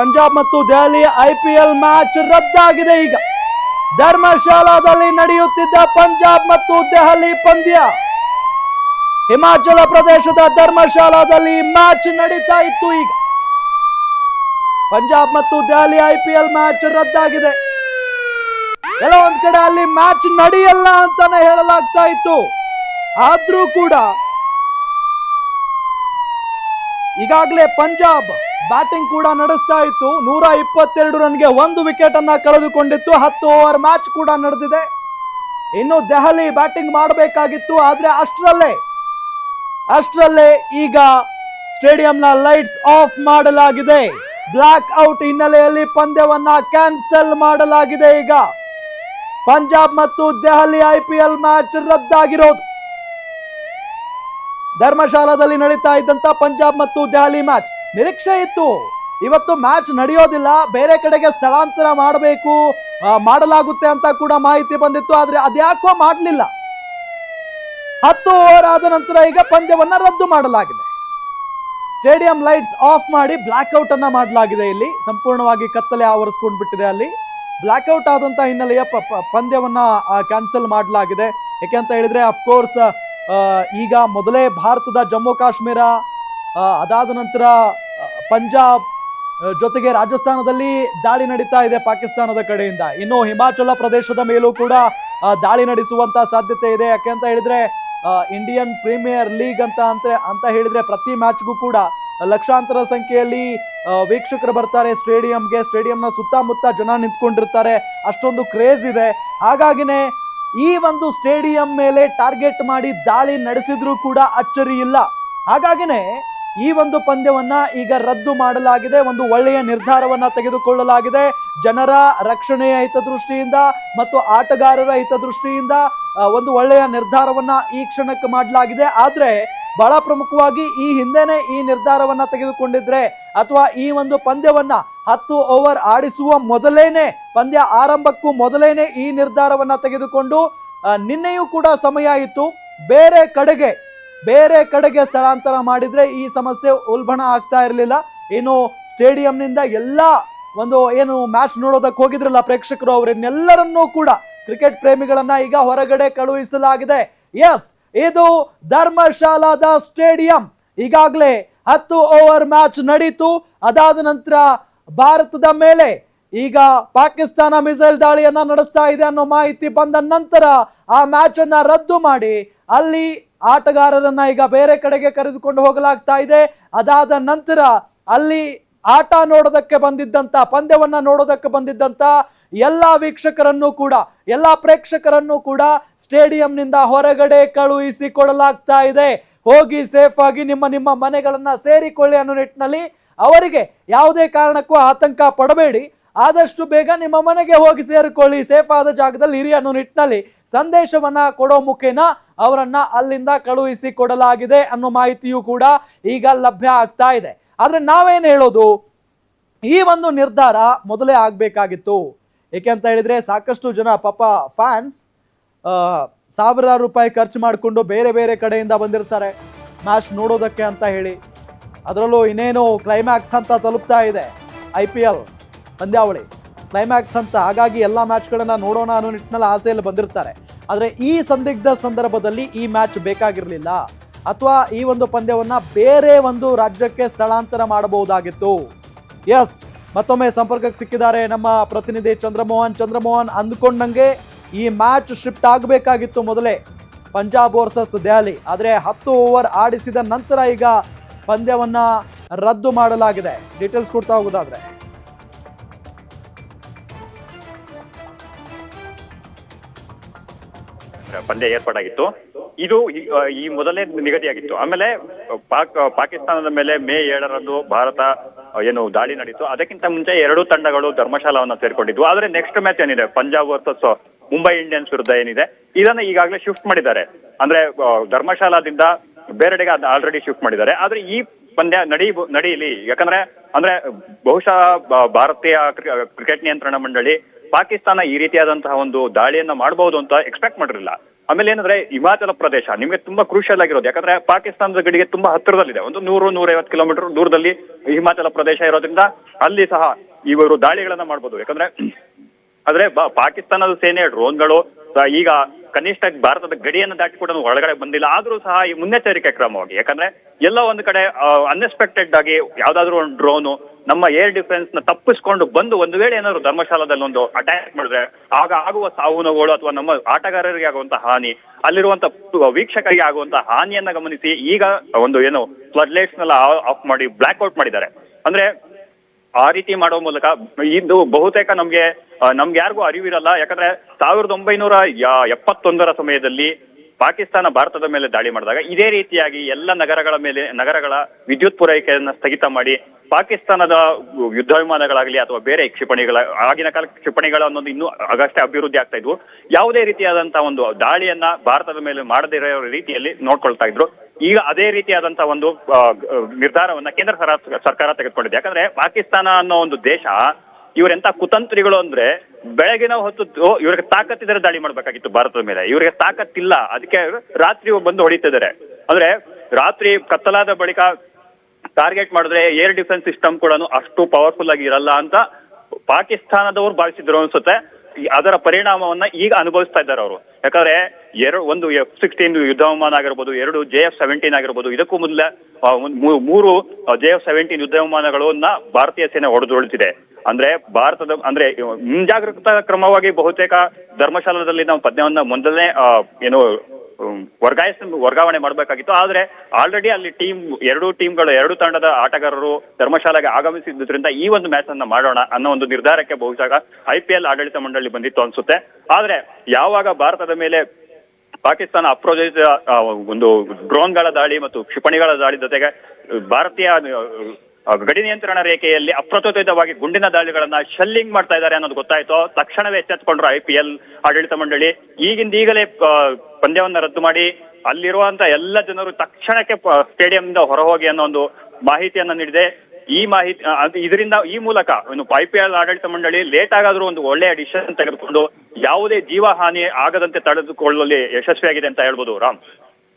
ಪಂಜಾಬ್ ಮತ್ತು Delhi IPL match ರದ್ದಾಗಿದೆ ಈಗ. ಧರ್ಮಶಾಲಾದಲ್ಲಿ ನಡೆಯುತ್ತಿದ್ದ ಪಂಜಾಬ್ ಮತ್ತು ದೆಹಲಿ ಪಂದ್ಯ. ಹಿಮಾಚಲ ಪ್ರದೇಶದ ಧರ್ಮಶಾಲಾದಲ್ಲಿ ಮ್ಯಾಚ್ ನಡೀತಾ ಇತ್ತು ಈಗ. ಪಂಜಾಬ್ ಮತ್ತು ದೆಹಲಿ ಐಪಿಎಲ್ ಮ್ಯಾಚ್ ರದ್ದಾಗಿದೆ. ಒಂದ್ ಕಡೆ ಅಲ್ಲಿ ಮ್ಯಾಚ್ ನಡೆಯಲ್ಲ ಅಂತಾನೆ ಹೇಳಲಾಗ್ತಾ ಇತ್ತು. ಆದ್ರೂ ಕೂಡ ಈಗಾಗಲೇ ಪಂಜಾಬ್ ಬ್ಯಾಟಿಂಗ್ ಕೂಡ ನಡೆಸ್ತಾ ಇತ್ತು. ನೂರ ಇಪ್ಪತ್ತೆರಡು ರನ್ಗೆ ಒಂದು ವಿಕೆಟ್ ಅನ್ನ ಕಳೆದುಕೊಂಡಿತ್ತು. ಹತ್ತು ಓವರ್ ಮ್ಯಾಚ್ ಕೂಡ ನಡೆದಿದೆ. ಇನ್ನು ದೆಹಲಿ ಬ್ಯಾಟಿಂಗ್ ಮಾಡಬೇಕಾಗಿತ್ತು. ಆದ್ರೆ ಅಷ್ಟರಲ್ಲೇ ಅಷ್ಟರಲ್ಲೇ ಈಗ ಸ್ಟೇಡಿಯಂನ ಲೈಟ್ಸ್ ಆಫ್ ಮಾಡಲಾಗಿದೆ. ಬ್ಲಾಕ್ ಔಟ್ ಹಿನ್ನೆಲೆಯಲ್ಲಿ ಪಂದ್ಯವನ್ನ ಕ್ಯಾನ್ಸಲ್ ಮಾಡಲಾಗಿದೆ ಈಗ. ಪಂಜಾಬ್ ಮತ್ತು ದೆಹಲಿ ಐಪಿಎಲ್ ಮ್ಯಾಚ್ ರದ್ದಾಗಿರೋದು. ಧರ್ಮಶಾಲಾದಲ್ಲಿ ನಡೀತಾ ಇದ್ದಂತ ಪಂಜಾಬ್ ಮತ್ತು ದೆಹಲಿ ಮ್ಯಾಚ್ ನಿರೀಕ್ಷೆ ಇತ್ತು. ಇವತ್ತು ಮ್ಯಾಚ್ ನಡೆಯೋದಿಲ್ಲ. ಬೇರೆ ಕಡೆಗೆ ಸ್ಥಳಾಂತರ ಮಾಡಬೇಕು ಮಾಡಲಾಗುತ್ತೆ ಅಂತ ಕೂಡ ಮಾಹಿತಿ ಬಂದಿತ್ತು. ಆದ್ರೆ ಅದ್ಯಾಕೋ ಮಾಡಲಿಲ್ಲ. ಹತ್ತು ಓವರ್ ಆದ ನಂತರ ಈಗ ಪಂದ್ಯವನ್ನ ರದ್ದು ಮಾಡಲಾಗಿದೆ. ಸ್ಟೇಡಿಯಂ ಲೈಟ್ಸ್ ಆಫ್ ಮಾಡಿ ಬ್ಲ್ಯಾಕ್ಔಟ್ ಔಟ್ ಅನ್ನ ಮಾಡಲಾಗಿದೆ ಇಲ್ಲಿ. ಸಂಪೂರ್ಣವಾಗಿ ಕತ್ತಲೆ ಆವರಿಸ್ಕೊಂಡು ಬಿಟ್ಟಿದೆ ಅಲ್ಲಿ. ಬ್ಲ್ಯಾಕ್ಔಟ್ ಔಟ್ ಆದಂತ ಹಿನ್ನೆಲೆಯ ಪಂದ್ಯವನ್ನ ಕ್ಯಾನ್ಸಲ್ ಮಾಡಲಾಗಿದೆ. ಯಾಕೆ ಅಂತ ಹೇಳಿದ್ರೆ ಅಫ್ಕೋರ್ಸ್ ಈಗ ಮೊದಲೇ ಭಾರತದ ಜಮ್ಮು ಕಾಶ್ಮೀರ ಅದಾದ ನಂತರ ಪಂಜಾಬ್ ಜೊತೆಗೆ ರಾಜಸ್ಥಾನದಲ್ಲಿ ದಾಳಿ ನಡೀತಾ ಇದೆ ಪಾಕಿಸ್ತಾನದ ಕಡೆಯಿಂದ. ಇನ್ನು ಹಿಮಾಚಲ ಪ್ರದೇಶದ ಮೇಲೂ ಕೂಡ ದಾಳಿ ನಡೆಸುವಂತ ಸಾಧ್ಯತೆ ಇದೆ. ಯಾಕೆಂತ ಹೇಳಿದ್ರೆ ಆ, ಇಂಡಿಯನ್ ಪ್ರೀಮಿಯರ್ ಲೀಗ್ ಅಂತ ಅಂತ ಅಂತ ಹೇಳಿದ್ರೆ ಪ್ರತಿ ಮ್ಯಾಚ್ಗೂ ಕೂಡ ಲಕ್ಷಾಂತರ ಸಂಖ್ಯೆಯಲ್ಲಿ ವೀಕ್ಷಕರು ಬರ್ತಾರೆ. ಸ್ಟೇಡಿಯಂಗೆ ಸ್ಟೇಡಿಯಂನ ಸುತ್ತಮುತ್ತ ಜನ ನಿಂತ್ಕೊಂಡಿರ್ತಾರೆ. ಅಷ್ಟೊಂದು ಕ್ರೇಜ್ ಇದೆ. ಹಾಗಾಗಿನೇ ಈ ಒಂದು ಸ್ಟೇಡಿಯಂ ಮೇಲೆ ಟಾರ್ಗೆಟ್ ಮಾಡಿ ದಾಳಿ ನಡೆಸಿದ್ರೂ ಕೂಡ ಅಚ್ಚರಿ ಇಲ್ಲ. ಹಾಗಾಗಿನೇ ಈ ಒಂದು ಪಂದ್ಯವನ್ನ ಈಗ ರದ್ದು ಮಾಡಲಾಗಿದೆ. ಒಂದು ಒಳ್ಳೆಯ ನಿರ್ಧಾರವನ್ನ ತೆಗೆದುಕೊಳ್ಳಲಾಗಿದೆ. ಜನರ ರಕ್ಷಣೆಯ ಹಿತದೃಷ್ಟಿಯಿಂದ ಮತ್ತು ಆಟಗಾರರ ಹಿತದೃಷ್ಟಿಯಿಂದ ಒಂದು ಒಳ್ಳೆಯ ನಿರ್ಧಾರವನ್ನ ಈ ಕ್ಷಣಕ್ಕೆ ಮಾಡಲಾಗಿದೆ. ಆದ್ರೆ ಬಹಳ ಪ್ರಮುಖವಾಗಿ ಈ ಹಿಂದೆನೆ ಈ ನಿರ್ಧಾರವನ್ನ ತೆಗೆದುಕೊಂಡಿದ್ರೆ ಅಥವಾ ಈ ಒಂದು ಪಂದ್ಯವನ್ನ ಹತ್ತು ಓವರ್ ಆಡಿಸುವ ಮೊದಲೇನೆ, ಪಂದ್ಯ ಆರಂಭಕ್ಕೂ ಮೊದಲೇನೆ ಈ ನಿರ್ಧಾರವನ್ನು ತೆಗೆದುಕೊಂಡು ನಿನ್ನೆಯೂ ಕೂಡ ಸಮಯ ಇತ್ತು ಬೇರೆ ಕಡೆಗೆ ಬೇರೆ ಕಡೆಗೆ ಸ್ಥಳಾಂತರ ಮಾಡಿದರೆ ಈ ಸಮಸ್ಯೆ ಉಲ್ಬಣ ಆಗ್ತಾ ಇರಲಿಲ್ಲ. ಇನ್ನು ಸ್ಟೇಡಿಯಂನಿಂದ ಎಲ್ಲ ಒಂದು ಏನು ಮ್ಯಾಚ್ ನೋಡೋದಕ್ಕೆ ಹೋಗಿದ್ರಲ್ಲ ಪ್ರೇಕ್ಷಕರು ಅವರನ್ನೆಲ್ಲರನ್ನೂ ಕೂಡ ಕ್ರಿಕೆಟ್ ಪ್ರೇಮಿಗಳನ್ನ ಈಗ ಹೊರಗಡೆ ಕಳುಹಿಸಲಾಗಿದೆ. ಎಸ್ ಇದು ಧರ್ಮಶಾಲಾದ ಸ್ಟೇಡಿಯಂ. ಈಗಾಗಲೇ ಹತ್ತು ಓವರ್ ಮ್ಯಾಚ್ ನಡೀತು. ಅದಾದ ನಂತರ ಭಾರತದ ಮೇಲೆ ಈಗ ಪಾಕಿಸ್ತಾನ ಮಿಸೈಲ್ ದಾಳಿಯನ್ನ ನಡೆಸ್ತಾ ಇದೆ ಅನ್ನೋ ಮಾಹಿತಿ ಬಂದ ನಂತರ ಆ ಮ್ಯಾಚ್ ಅನ್ನ ರದ್ದು ಮಾಡಿ ಅಲ್ಲಿ ಆಟಗಾರರನ್ನ ಈಗ ಬೇರೆ ಕಡೆಗೆ ಕರೆದುಕೊಂಡು ಹೋಗಲಾಗ್ತಾ ಇದೆ. ಅದಾದ ನಂತರ ಅಲ್ಲಿ ಆಟ ನೋಡೋದಕ್ಕೆ ಬಂದಿದ್ದಂತ, ಪಂದ್ಯವನ್ನ ನೋಡೋದಕ್ಕೆ ಬಂದಿದ್ದಂತ ಎಲ್ಲಾ ವೀಕ್ಷಕರನ್ನು ಕೂಡ, ಎಲ್ಲಾ ಪ್ರೇಕ್ಷಕರನ್ನು ಕೂಡ ಸ್ಟೇಡಿಯಂನಿಂದ ಹೊರಗಡೆ ಕಳುಹಿಸಿ ಕೊಡಲಾಗ್ತಾ ಇದೆ. ಹೋಗಿ ಸೇಫ್ ಆಗಿ ನಿಮ್ಮ ನಿಮ್ಮ ಮನೆಗಳನ್ನ ಸೇರಿಕೊಳ್ಳಿ ಅನ್ನೋ ನಿಟ್ಟಿನಲ್ಲಿ ಅವರಿಗೆ ಯಾವುದೇ ಕಾರಣಕ್ಕೂ ಆತಂಕ ಪಡಬೇಡಿ. ಆದಷ್ಟು ಬೇಗ ನಿಮ್ಮ ಮನೆಗೆ ಹೋಗಿ ಸೇರಿಕೊಳ್ಳಿ. ಸೇಫ್ ಆದ ಜಾಗದಲ್ಲಿ ಇರಿ ಅನ್ನೋ ನಿಟ್ಟಿನಲ್ಲಿ ಸಂದೇಶವನ್ನ ಕೊಡೋ ಮುಖೇನ ಅವರನ್ನ ಅಲ್ಲಿಂದ ಕಳುಹಿಸಿ ಕೊಡಲಾಗಿದೆ ಅನ್ನೋ ಮಾಹಿತಿಯು ಕೂಡ ಈಗ ಲಭ್ಯ ಆಗ್ತಾ ಇದೆ. ಆದ್ರೆ ನಾವೇನ್ ಹೇಳೋದು? ಈ ಒಂದು ನಿರ್ಧಾರ ಮೊದಲೇ ಆಗಬೇಕಾಗಿತ್ತು. ಏಕೆ ಅಂತ ಹೇಳಿದ್ರೆ ಸಾಕಷ್ಟು ಜನ ಪಾಪ ಫ್ಯಾನ್ಸ್ ಸಾವಿರಾರು ರೂಪಾಯಿ ಖರ್ಚು ಮಾಡಿಕೊಂಡು ಬೇರೆ ಬೇರೆ ಕಡೆಯಿಂದ ಬಂದಿರ್ತಾರೆ. ಮ್ಯಾಚ್ ನೋಡೋದಕ್ಕೆ ಅಂತ ಹೇಳಿ. ಅದರಲ್ಲೂ ಇನ್ನೇನು ಕ್ಲೈಮ್ಯಾಕ್ಸ್ ಅಂತ ತಲುಪ್ತಾ ಇದೆ. ಐ ಪಿ ಎಲ್ ಪಂದ್ಯಾವಳಿ. ಕ್ಲೈಮ್ಯಾಕ್ಸ್ ಅಂತ. ಹಾಗಾಗಿ ಎಲ್ಲ ಮ್ಯಾಚ್ಗಳನ್ನು ನೋಡೋಣ ಅನ್ನೋ ನಿಟ್ಟಿನಲ್ಲಿ ಆಸೆಯಲ್ಲಿ ಬಂದಿರ್ತಾರೆ. ಆದರೆ ಈ ಸಂದಿಗ್ಧ ಸಂದರ್ಭದಲ್ಲಿ ಈ ಮ್ಯಾಚ್ ಬೇಕಾಗಿರಲಿಲ್ಲ. ಅಥವಾ ಈ ಒಂದು ಪಂದ್ಯವನ್ನು ಬೇರೆ ಒಂದು ರಾಜ್ಯಕ್ಕೆ ಸ್ಥಳಾಂತರ ಮಾಡಬಹುದಾಗಿತ್ತು. ಎಸ್ ಮತ್ತೊಮ್ಮೆ ಸಂಪರ್ಕಕ್ಕೆ ಸಿಕ್ಕಿದ್ದಾರೆ ನಮ್ಮ ಪ್ರತಿನಿಧಿ ಚಂದ್ರಮೋಹನ್. ಚಂದ್ರಮೋಹನ್ ಅಂದ್ಕೊಂಡಂಗೆ ಈ ಮ್ಯಾಚ್ ಶಿಫ್ಟ್ ಆಗಬೇಕಾಗಿತ್ತು ಮೊದಲೇ. ಪಂಜಾಬ್ ವರ್ಸಸ್ ದೆಹಲಿ. ಆದರೆ ಹತ್ತು ಓವರ್ ಆಡಿಸಿದ ನಂತರ ಈಗ ಪಂದ್ಯವನ್ನು ರದ್ದು ಮಾಡಲಾಗಿದೆ. ಡೀಟೇಲ್ಸ್ ಕೊಡ್ತಾ ಹೋಗೋದಾದ್ರೆ. ಪಂದ್ಯ ಏರ್ಪಾಡಾಗಿತ್ತು. ಇದು ಈ- ಮೊದಲೇ ನಿಗದಿಯಾಗಿತ್ತು. ಆಮೇಲೆ, ಪಾಕ್, ಪಾಕಿಸ್ತಾನದ ಮೇಲೆ ಮೇ ಏಳರಂದು ಭಾರತ ಏನು ದಾಳಿ ನಡೀತು. ಅದಕ್ಕಿಂತ ಮುಂಚೆ ಎರಡು ತಂಡಗಳು ಧರ್ಮಶಾಲಾವನ್ನ ಸೇರ್ಕೊಂಡಿದ್ವು. ಆದ್ರೆ ನೆಕ್ಸ್ಟ್ ಮ್ಯಾಚ್ ಏನಿದೆ? ಪಂಜಾಬ್ ವರ್ಸಸ್ ಮುಂಬೈ ಇಂಡಿಯನ್ಸ್ ವಿರುದ್ಧ ಏನಿದೆ? ಇದನ್ನ ಈಗಾಗಲೇ ಶಿಫ್ಟ್ ಮಾಡಿದ್ದಾರೆ. ಅಂದ್ರೆ ಧರ್ಮಶಾಲಾದಿಂದ ಬೇರೆಡೆಗೆ ಆಲ್ರೆಡಿ ಶಿಫ್ಟ್ ಮಾಡಿದ್ದಾರೆ. ಆದ್ರೆ ಈ ಪಂದ್ಯ ನಡಿ ನಡೀಲಿ. ಯಾಕಂದ್ರೆ, ಅಂದ್ರೆ ಬಹುಶಃ ಭಾರತೀಯ ಕ್ರಿ- ಕ್ರಿಕೆಟ್ ನಿಯಂತ್ರಣ ಮಂಡಳಿ ಪಾಕಿಸ್ತಾನ ಈ ರೀತಿಯಾದಂತಹ ಒಂದು ದಾಳಿಯನ್ನ ಮಾಡಬಹುದು ಅಂತ ಎಕ್ಸ್ಪೆಕ್ಟ್ ಮಾಡಿರಲಿಲ್ಲ. ಆಮೇಲೆ ಏನಂದ್ರೆ ಹಿಮಾಚಲ ಪ್ರದೇಶ ನಿಮಗೆ ತುಂಬಾ ಕ್ರೂಷಿಯಲ್ ಆಗಿರೋದು. ಯಾಕಂದ್ರೆ ಪಾಕಿಸ್ತಾನದ ಗಡಿಗೆ ತುಂಬಾ ಹತ್ತಿರದಲ್ಲಿದೆ. ಒಂದು ನೂರು, ನೂರೈವತ್ತು ಕಿಲೋಮೀಟರ್ ದೂರದಲ್ಲಿ ಹಿಮಾಚಲ ಪ್ರದೇಶ ಇರೋದ್ರಿಂದ ಅಲ್ಲಿ ಸಹ ಇವರು ದಾಳಿಗಳನ್ನ ಮಾಡ್ಬೋದು. ಯಾಕಂದ್ರೆ, ಆದ್ರೆ ಪಾಕಿಸ್ತಾನದ ಸೇನೆ ಡ್ರೋನ್ಗಳು, ಈಗ ಕನಿಷ್ಠ ಭಾರತದ ಗಡಿಯನ್ನು ದಾಟಿ ಕೂಡ ಒಳಗಡೆ ಬಂದಿಲ್ಲ. ಆದರೂ ಸಹ ಈ ಮುನ್ನೆಚ್ಚರಿಕೆ ಕ್ರಮವಾಗಿ. ಯಾಕಂದ್ರೆ ಎಲ್ಲ ಒಂದು ಕಡೆ ಅನ್ಎಕ್ಸ್ಪೆಕ್ಟೆಡ್ ಆಗಿ ಯಾವ್ದಾದ್ರು ಒಂದು ಡ್ರೋನು ನಮ್ಮ ಏರ್ ಡಿಫೆನ್ಸ್ನ ತಪ್ಪಿಸ್ಕೊಂಡು ಬಂದು ಒಂದು ವೇಳೆ ಏನಾದ್ರು ಧರ್ಮಶಾಲಾದಲ್ಲಿ ಒಂದು ಅಟ್ಯಾಕ್ ಮಾಡಿದ್ರೆ, ಆಗ ಆಗುವ ಸಾವು ನೋವುಗಳು ಅಥವಾ ನಮ್ಮ ಆಟಗಾರರಿಗೆ ಆಗುವಂತಹ ಹಾನಿ, ಅಲ್ಲಿರುವಂತ ವೀಕ್ಷಕರಿಗೆ ಆಗುವಂತಹ ಹಾನಿಯನ್ನ ಗಮನಿಸಿ ಈಗ ಒಂದು ಏನು ಫ್ಲಡ್ ಲೈಟ್ಸ್ ನೆಲ್ಲ ಆಫ್ ಮಾಡಿ ಬ್ಲ್ಯಾಕ್ ಔಟ್ ಮಾಡಿದ್ದಾರೆ. ಅಂದ್ರೆ ಆ ರೀತಿ ಮಾಡುವ ಮೂಲಕ ಇದು ಬಹುತೇಕ ನಮ್ಗೆ ನಮ್ಗೆ ಯಾರಿಗೂ ಅರಿವಿರಲ್ಲ. ಯಾಕಂದ್ರೆ ಸಾವಿರದ ಒಂಬೈನೂರ ಎಪ್ಪತ್ತೊಂದರ ಸಮಯದಲ್ಲಿ ಪಾಕಿಸ್ತಾನ ಭಾರತದ ಮೇಲೆ ದಾಳಿ ಮಾಡಿದಾಗ ಇದೇ ರೀತಿಯಾಗಿ ಎಲ್ಲ ನಗರಗಳ ಮೇಲೆ, ನಗರಗಳ ವಿದ್ಯುತ್ ಪೂರೈಕೆಯನ್ನು ಸ್ಥಗಿತ ಮಾಡಿ ಪಾಕಿಸ್ತಾನದ ಯುದ್ಧ ವಿಮಾನಗಳಾಗಲಿ ಅಥವಾ ಬೇರೆ ಕ್ಷಿಪಣಿಗಳ, ಆಗಿನ ಕಾಲ ಕ್ಷಿಪಣಿಗಳ ಅನ್ನೋದು ಇನ್ನೂ ಆಗಷ್ಟೇ ಅಭಿವೃದ್ಧಿ ಆಗ್ತಾ ಇದ್ವು. ಯಾವುದೇ ರೀತಿಯಾದಂತಹ ಒಂದು ದಾಳಿಯನ್ನ ಭಾರತದ ಮೇಲೆ ಮಾಡದಿರೋ ರೀತಿಯಲ್ಲಿ ನೋಡ್ಕೊಳ್ತಾ ಇದ್ರು. ಈಗ ಅದೇ ರೀತಿಯಾದಂತಹ ಒಂದು ನಿರ್ಧಾರವನ್ನ ಕೇಂದ್ರ ಸರ- ಸರ್ಕಾರ ತೆಗೆದುಕೊಂಡಿದೆ. ಯಾಕಂದ್ರೆ ಪಾಕಿಸ್ತಾನ ಅನ್ನೋ ಒಂದು ದೇಶ, ಇವರೆಂತ ಕುತಂತ್ರಿಗಳು ಅಂದ್ರೆ ಬೆಳಗಿನ ಹೊತ್ತು ಇವ್ರಿಗೆ ತಾಕತ್ತಿದ್ರೆ ದಾಳಿ ಮಾಡ್ಬೇಕಾಗಿತ್ತು ಭಾರತದ ಮೇಲೆ. ಇವರಿಗೆ ತಾಕತ್ತಿಲ್ಲ. ಅದಕ್ಕೆ ರಾತ್ರಿ ಬಂದು ಹೊಡಿತಿದ್ದಾರೆ ಅಂದ್ರೆ ರಾತ್ರಿ ಕತ್ತಲಾದ ಬಳಿಕ ಟಾರ್ಗೆಟ್ ಮಾಡಿದ್ರೆ ಏರ್ ಡಿಫೆನ್ಸ್ ಸಿಸ್ಟಮ್ ಕೂಡ ಅಷ್ಟು ಪವರ್ಫುಲ್ ಆಗಿ ಇರಲ್ಲ ಅಂತ ಪಾಕಿಸ್ತಾನದವರು ಭಾವಿಸಿದ್ರು ಅನ್ಸುತ್ತೆ. ಅದರ ಪರಿಣಾಮವನ್ನ ಈಗ ಅನುಭವಿಸ್ತಾ ಇದ್ದಾರೆ ಅವರು. ಯಾಕಂದ್ರೆ ಎರಡು ಒಂದು ಎಫ್ ಸಿಕ್ಸ್ಟೀನ್ ಯುದ್ಧ ವಿಮಾನ ಆಗಿರ್ಬೋದು, ಎರಡು ಜೆ ಎಫ್ ಸೆವೆಂಟೀನ್ ಆಗಿರ್ಬೋದು, ಇದಕ್ಕೂ ಮೊದಲ ಮೂರು ಜೆ ಎಫ್ ಸೆವೆಂಟೀನ್ ಯುದ್ಧ ವಿಮಾನಗಳನ್ನ ಭಾರತೀಯ ಸೇನೆ ಹೊಡೆದುರುಳಿಸಿದೆ. ಅಂದ್ರೆ ಭಾರತದ, ಅಂದ್ರೆ ಮುಂಜಾಗ್ರತಾ ಕ್ರಮವಾಗಿ ಬಹುತೇಕ ಧರ್ಮಶಾಲಾದಲ್ಲಿ ನಾವು ಪದ್ಯವನ್ನ ಮೊದಲನೇ ಏನು ವರ್ಗಾಯಿಸ ವರ್ಗಾವಣೆ ಮಾಡಬೇಕಾಗಿತ್ತು. ಆದ್ರೆ ಆಲ್ರೆಡಿ ಅಲ್ಲಿ ಟೀಮ್ ಎರಡು ಟೀಮ್ಗಳು ಎರಡು ತಂಡದ ಆಟಗಾರರು ಧರ್ಮಶಾಲೆಗೆ ಆಗಮಿಸಿದ್ದರಿಂದ ಈ ಒಂದು ಮ್ಯಾಚ್ ಅನ್ನ ಮಾಡೋಣ ಅನ್ನೋ ಒಂದು ನಿರ್ಧಾರಕ್ಕೆ ಬಹುಶಃ ಐ ಪಿ ಆಡಳಿತ ಮಂಡಳಿ ಬಂದಿತ್ತು ಅನ್ಸುತ್ತೆ. ಆದ್ರೆ ಯಾವಾಗ ಭಾರತದ ಮೇಲೆ ಪಾಕಿಸ್ತಾನ ಅಪ್ರೋಜಿತ ಒಂದು ಡ್ರೋನ್ಗಳ ದಾಳಿ ಮತ್ತು ಕ್ಷಿಪಣಿಗಳ ದಾಳಿ ಜೊತೆಗೆ ಭಾರತೀಯ ಗಡಿ ನಿಯಂತ್ರಣ ರೇಖೆಯಲ್ಲಿ ಅಪ್ರಚೋದಿತವಾಗಿ ಗುಂಡಿನ ದಾಳಿಗಳನ್ನ ಶೆಲ್ಲಿಂಗ್ ಮಾಡ್ತಾ ಇದ್ದಾರೆ ಅನ್ನೋದು ಗೊತ್ತಾಯ್ತು. ತಕ್ಷಣವೇ ಎಚ್ಚೆತ್ಕೊಂಡ್ರು ಐ ಆಡಳಿತ ಮಂಡಳಿ. ಈಗಿಂದ ಈಗಲೇ ಪಂದ್ಯವನ್ನ ರದ್ದು ಮಾಡಿ, ಅಲ್ಲಿರುವಂತ ಎಲ್ಲ ಜನರು ತಕ್ಷಣಕ್ಕೆ ಸ್ಟೇಡಿಯಂ ಇಂದ ಹೊರ ಹೊರಹೋಗಿ ಅನ್ನೋ ಒಂದು ಮಾಹಿತಿಯನ್ನ ನೀಡಿದೆ. ಈ ಮಾಹಿತಿ ಇದರಿಂದ ಈ ಮೂಲಕ ಏನು ಐ ಪಿ ಎಲ್ ಆಡಳಿತ ಮಂಡಳಿ ಲೇಟ್ ಆಗಾದ್ರೂ ಒಂದು ಒಳ್ಳೆಯ ಡಿಸಿಷನ್ ತೆಗೆದುಕೊಂಡು ಯಾವುದೇ ಜೀವ ಹಾನಿ ಆಗದಂತೆ ತಡೆದುಕೊಳ್ಳುವಲ್ಲಿ ಯಶಸ್ವಿಯಾಗಿದೆ ಅಂತ ಹೇಳ್ಬೋದು. ರಾಮ್.